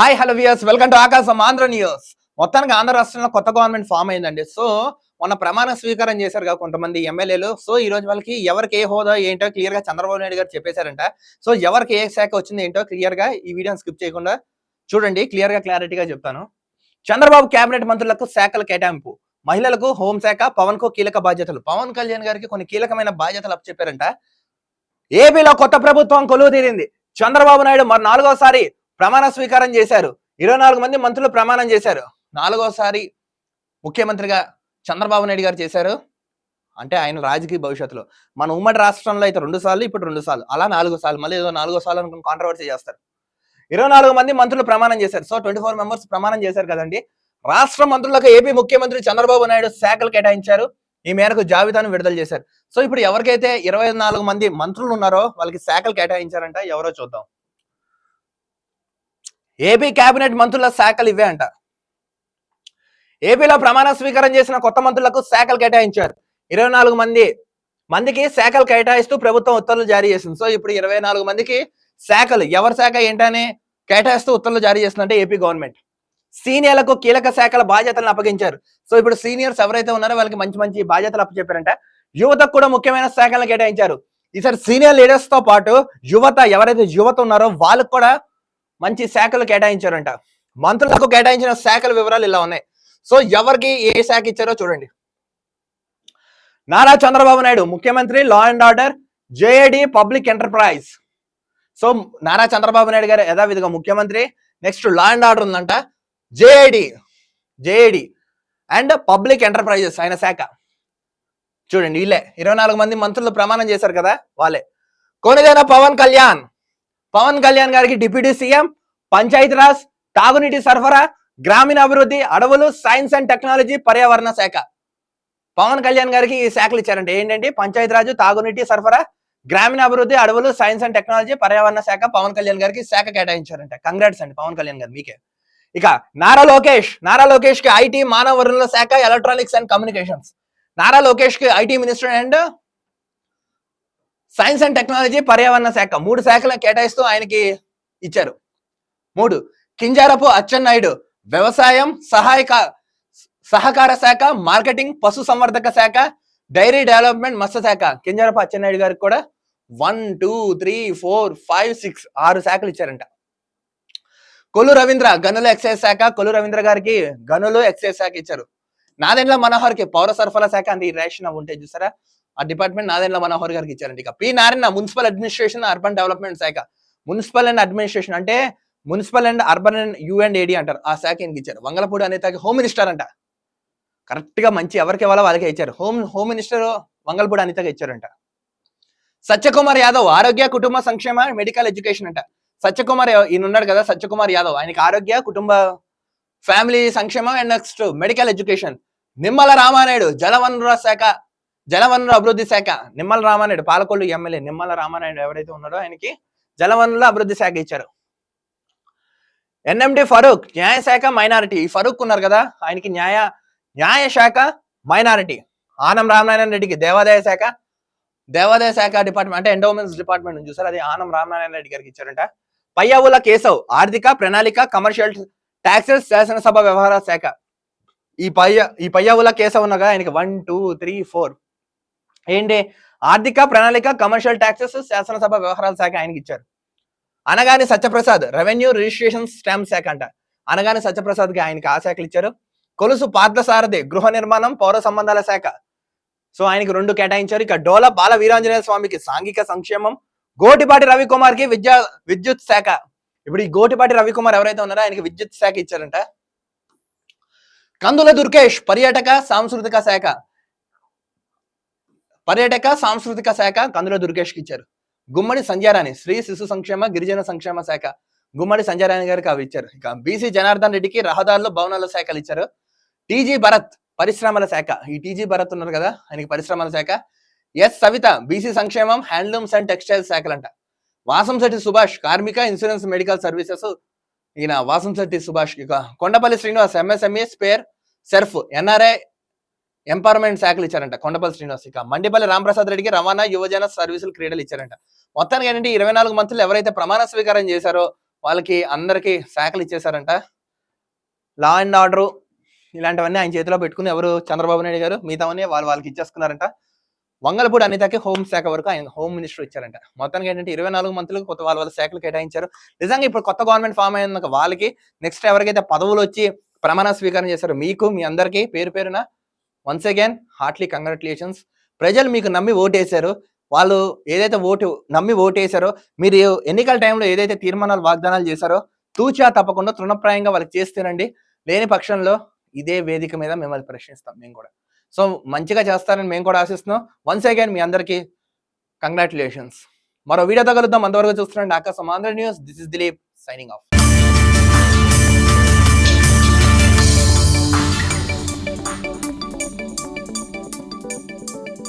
Hi hello viewers welcome to Akasam Andhra news మొత్తానికి ఆంధ్ర రాష్ట్రంలో కొత్త గవర్నమెంట్ ఫామ్ అయిందండి. సో మొన్న ప్రమాణ స్వీకారం చేశారు కదా కొంతమంది ఎమ్మెల్యేలు. సో ఈ రోజు వాళ్ళకి ఎవరికి ఏ హోదా ఏంటో క్లియర్గా చంద్రబాబు నాయుడు గారు చెప్పేశారంట. సో ఎవరికి ఏ శాఖ వచ్చింది ఏంటో క్లియర్గా ఈ వీడియోని స్కిప్ చేయకుండా చూడండి క్లియర్గా క్లారిటీగా చెప్తాను. చంద్రబాబు కేబినెట్ మంత్రులకు శాఖల కేటాయింపు. మహిళలకు హోంశాఖ పవన్కు కీలక బాధ్యతలు. పవన్ కళ్యాణ్ గారికి కొన్ని కీలకమైన బాధ్యతలు అప్పచెప్పారంట. ఏపీలో కొత్త ప్రభుత్వం కొలువు తీరింది చంద్రబాబు నాయుడు మరి నాలుగోసారి ప్రమాణ స్వీకారం చేశారు. ఇరవై నాలుగు మంది మంత్రులు ప్రమాణం చేశారు. నాలుగోసారి ముఖ్యమంత్రిగా చంద్రబాబు నాయుడు గారు చేశారు. అంటే ఆయన రాజకీయ భవిష్యత్తులో. మన ఉమ్మడి రాష్ట్రంలో అయితే రెండు సార్లు ఇప్పుడు రెండు సార్లు అలా నాలుగో సార్లు మళ్ళీ ఏదో నాలుగో సార్లు అనుకుని కాంట్రవర్సీ చేస్తారు. ఇరవై నాలుగు మంది మంత్రులు ప్రమాణం చేశారు. సో ట్వంటీ ఫోర్ మెంబర్స్ ప్రమాణం చేశారు కదండి. రాష్ట్ర మంత్రులకు ఏపీ ముఖ్యమంత్రి చంద్రబాబు నాయుడు శాఖలు కేటాయించారు. ఈ మేరకు జాబితాను విడుదల చేశారు. సో ఇప్పుడు ఎవరికైతే ఇరవై నాలుగు మంది మంత్రులు ఉన్నారో వాళ్ళకి శాఖలు కేటాయించారంట ఎవరో చూద్దాం. ఏపీ కేబినెట్ మంత్రుల శాఖలు ఇవే అంట. ఏపీలో ప్రమాణ స్వీకారం చేసిన కొత్త మంత్రులకు శాఖలు కేటాయించారు. ఇరవై నాలుగు మంది మందికి శాఖలు కేటాయిస్తూ ప్రభుత్వం ఉత్తర్వులు జారీ చేసింది. సో ఇప్పుడు ఇరవై నాలుగు మందికి శాఖలు ఎవరి శాఖ ఏంటని కేటాయిస్తూ ఉత్తర్వులు జారీ చేస్తుందంటే ఏపీ గవర్నమెంట్. సీనియర్లకు కీలక శాఖల బాధ్యతలను అప్పగించారు. సో ఇప్పుడు సీనియర్స్ ఎవరైతే ఉన్నారో వాళ్ళకి మంచి మంచి బాధ్యతలు అప్పచెప్పారంట. యువతకు కూడా ముఖ్యమైన శాఖలను కేటాయించారు. ఈసారి సీనియర్ లీడర్స్తో పాటు యువత ఎవరైతే యువత ఉన్నారో వాళ్ళకు కూడా మంచి శాఖలు కేటాయించారంట. మంత్రులకు కేటాయించిన శాఖల వివరాలు ఇలా ఉన్నాయి. సో ఎవరికి ఏ శాఖ ఇచ్చారో చూడండి. నారా చంద్రబాబు నాయుడు ముఖ్యమంత్రి law and order JAD public enterprise so Nara Chandrababu Naidu garu యథావిధిగా ముఖ్యమంత్రి నెక్స్ట్ లా అండ్ ఆర్డర్ ఉందంట JAD JAD and public enterprises ఆయన శాఖ. చూడండి వీళ్ళే. ఇరవై నాలుగు మంది మంత్రులు ప్రమాణం చేశారు కదా వాళ్ళే. కొనిదైన పవన్ కళ్యాణ్. పవన్ కళ్యాణ్ గారికి డిప్యూటీ సీఎం పంచాయతీరాజ్ తాగునీటి సరఫరా గ్రామీణ అభివృద్ధి అడవులు సైన్స్ అండ్ టెక్నాలజీ పర్యావరణ శాఖ. పవన్ కళ్యాణ్ గారికి ఈ శాఖలు ఇచ్చారంటే ఏంటంటే పంచాయతీరాజు తాగునీటి సరఫరా గ్రామీణ అభివృద్ధి అడవులు సైన్స్ అండ్ టెక్నాలజీ పర్యావరణ శాఖ పవన్ కళ్యాణ్ గారికి శాఖ కేటాయించారంట. కంగ్రాట్స్ అండి పవన్ కళ్యాణ్ గారు మీకే. ఇక నారా లోకేష్ నారా లోకేష్కి ఐటీ మానవ వనరుల శాఖ ఎలక్ట్రానిక్స్ అండ్ కమ్యూనికేషన్స్ నారా లోకేష్కి IT minister and science and technology పర్యావరణ శాఖ. మూడు శాఖలను కేటాయిస్తూ ఆయనకి ఇచ్చారు. మూడు కింజారపు అచ్చెన్నాయుడు వ్యవసాయం సహాయక సహకార శాఖ మార్కెటింగ్ పశు సంవర్ధక శాఖ డైరీ డెవలప్మెంట్ మత్స్య శాఖ. కింజారపు అచ్చెన్నాయుడు గారికి కూడా one two three four five six ఆరు శాఖలు ఇచ్చారంట. కొలు రవీంద్ర గనుల ఎక్సైజ్ శాఖ. కొలు రవీంద్ర గారికి గనులు ఎక్సైజ్ శాఖ ఇచ్చారు. నాదెండ్ల మనోహర్కి పౌర సరఫరా శాఖ అంటే ఈ రేషన్ ఉంటే చూసారా? ఆ డిపార్ట్మెంట్ నాదెండ్ల మనోహర్ గారికి ఇచ్చారండి ఇక. P Narayana municipal administration urban development శాఖ. మున్సిపల్ అండ్ అడ్మినిస్ట్రేషన్ అంటే municipal and urban and U and AD అంటారు. ఆ శాఖ ఈయనకి ఇచ్చారు. వంగలపూడి అనేతకి హోమ్ మినిస్టర్ అంట. కరెక్ట్గా మంచి ఎవరికి ఇవ్వాలో వాళ్ళకే ఇచ్చారు. హోమ్ హోమ్ మినిస్టర్ వంగలపూడి అనితకి ఇచ్చారంట. సత్యకుమార్ యాదవ్ ఆరోగ్య కుటుంబ సంక్షేమ మెడికల్ ఎడ్యుకేషన్ అంట. సత్యకుమార్ ఈయన ఉన్నాడు కదా సత్యకుమార్ యాదవ్. ఆయనకి ఆరోగ్య కుటుంబ ఫ్యామిలీ సంక్షేమం and next medical education. Nimmala Ramanaidu జలవనరుల శాఖ జలవనరుల అభివృద్ధి శాఖ నిమ్మల రామానాయుడు పాలకొల్లు ఎమ్మెల్యే నిమ్మల రామానాయుడు ఎవరైతే ఉన్నాడో ఆయనకి జలవనరుల అభివృద్ధి శాఖ ఇచ్చారు. ఎన్ఎండి ఫరూక్ న్యాయశాఖ మైనారిటీ. ఈ ఫరూక్ ఉన్నారు కదా ఆయనకి న్యాయ న్యాయశాఖ మైనారిటీ. ఆనం రామనారాయణ రెడ్డికి దేవాదాయ శాఖ దేవాదాయ శాఖ డిపార్ట్మెంట్ అంటే ఎండోమెంట్స్ డిపార్ట్మెంట్ చూసారు? అది ఆనం రామనారాయణ రెడ్డి గారికి ఇచ్చారంట. పయ్యావుల కేశవ్ ఆర్థిక ప్రణాళిక కమర్షియల్ ట్యాక్సెస్ శాసనసభ వ్యవహార శాఖ. ఈ పయ్య ఈ పయ్యావుల కేశవ్ ఉన్నగా ఆయనకి వన్ టూ త్రీ ఫోర్ ఏంటి? ఆర్థిక ప్రణాళిక కమర్షియల్ ట్యాక్సెస్ శాసనసభ వ్యవహారాల శాఖ ఆయనకి ఇచ్చారు. Anagani Satyaprasad revenue registration stamp శాఖ అంట. అనగాని సత్యప్రసాద్కి ఆయనకి ఆ శాఖలు ఇచ్చారు. కొలుసు పార్థసారథి గృహ నిర్మాణం పౌర సంబంధాల శాఖ. సో ఆయనకి రెండు కేటాయించారు. ఇక డోల బాల వీరాంజనేయ స్వామికి సాంఘిక సంక్షేమం. గోటిపాటి రవికుమార్కి విద్యా విద్యుత్ శాఖ. ఇప్పుడు ఈ గోటిపాటి రవికుమార్ ఎవరైతే ఉన్నారో ఆయనకి విద్యుత్ శాఖ ఇచ్చారంట. కందుల దుర్గేష్ పర్యాటక సాంస్కృతిక శాఖ. పర్యాటక సాంస్కృతిక శాఖ కందుల దుర్గేష్ ఇచ్చారు. గుమ్మడి సంజారాణి స్త్రీ శిశు సంక్షేమ గిరిజన సంక్షేమ శాఖ గుమ్మడి సంజారాణి గారికి అవి ఇచ్చారు. ఇక బీసీ జనార్దన్ రెడ్డికి రహదారులు భవనాల శాఖలు ఇచ్చారు. టీజీ భరత్ పరిశ్రమల శాఖ ఈ టీజీ భరత్ ఉన్నారు కదా ఆయనకి పరిశ్రమల శాఖ. ఎస్ సవిత బీసీ సంక్షేమం హ్యాండ్లూమ్స్ అండ్ టెక్స్టైల్ శాఖలంట. వాసంశెట్టి సుభాష్ కార్మిక ఇన్సూరెన్స్ మెడికల్ సర్వీసెస్. ఈయన వాసంశెట్టి సుభాష్ ఇక కొండపల్లి శ్రీనివాస్ ఎంఎస్ఎంఈ స్పేర్ సెర్ఫ్ ఎన్ఆర్ఐ ఎంపవర్మెంట్ శాఖలు ఇచ్చారంట. కొండపల్లి శ్రీనివాసిక మండిపల్లి రామప్రసాద్ రెడ్డికి రవాణా యువజన సర్వీసులు క్రీడలు ఇచ్చారంట. మొత్తానికి ఏంటంటే ఇరవై నాలుగు మంత్రులు ఎవరైతే ప్రమాణ స్వీకారం చేశారో వాళ్ళకి అందరికీ శాఖలు ఇచ్చేసారంట లా అండ్ ఆర్డర్ ఇలాంటివన్నీ ఆయన చేతిలో పెట్టుకుని ఎవరు? చంద్రబాబు నాయుడు గారు మిగతావన్నీ వాళ్ళు వాళ్ళకి ఇచ్చేసుకున్నారంట. వంగలపూడి అనితకి హోమ్ శాఖ వరకు ఆయన హోమ్ మినిస్టర్ ఇచ్చారంట. మొత్తానికి ఏంటంటే ఇరవై నాలుగు మంత్రులకు కొత్త వాళ్ళ వాళ్ళ శాఖలు కేటాయించారు. నిజంగా ఇప్పుడు కొత్త గవర్నమెంట్ ఫామ్ అయిన వాళ్ళకి నెక్స్ట్ ఎవరికైతే పదవులు వచ్చి ప్రమాణ స్వీకారం చేశారు మీకు మీ అందరికీ పేరు పేరున వన్స్ అగైన్ హార్ట్లీ కంగ్రాచులేషన్స్ ప్రజలు మీకు నమ్మి ఓటేశారు. వాళ్ళు ఏదైతే ఓటు నమ్మి ఓటేశారో మీరు ఎన్నికల టైంలో ఏదైతే తీర్మానాలు వాగ్దానాలు చేశారో తూచా తప్పకుండా తృణప్రాయంగా వాళ్ళకి చేస్తేనండి. లేని పక్షంలో ఇదే వేదిక మీద మిమ్మల్ని ప్రశ్నిస్తాం మేము కూడా. సో మంచిగా చేస్తారని మేము కూడా ఆశిస్తున్నాం. వన్స్ అగైన్ మీ అందరికీ కంగ్రాచులేషన్స్ మరో వీడియోతో కలుద్దాం. అంతవరకు చూస్తున్నాండి Akasam Andhra news. This is Dilip signing off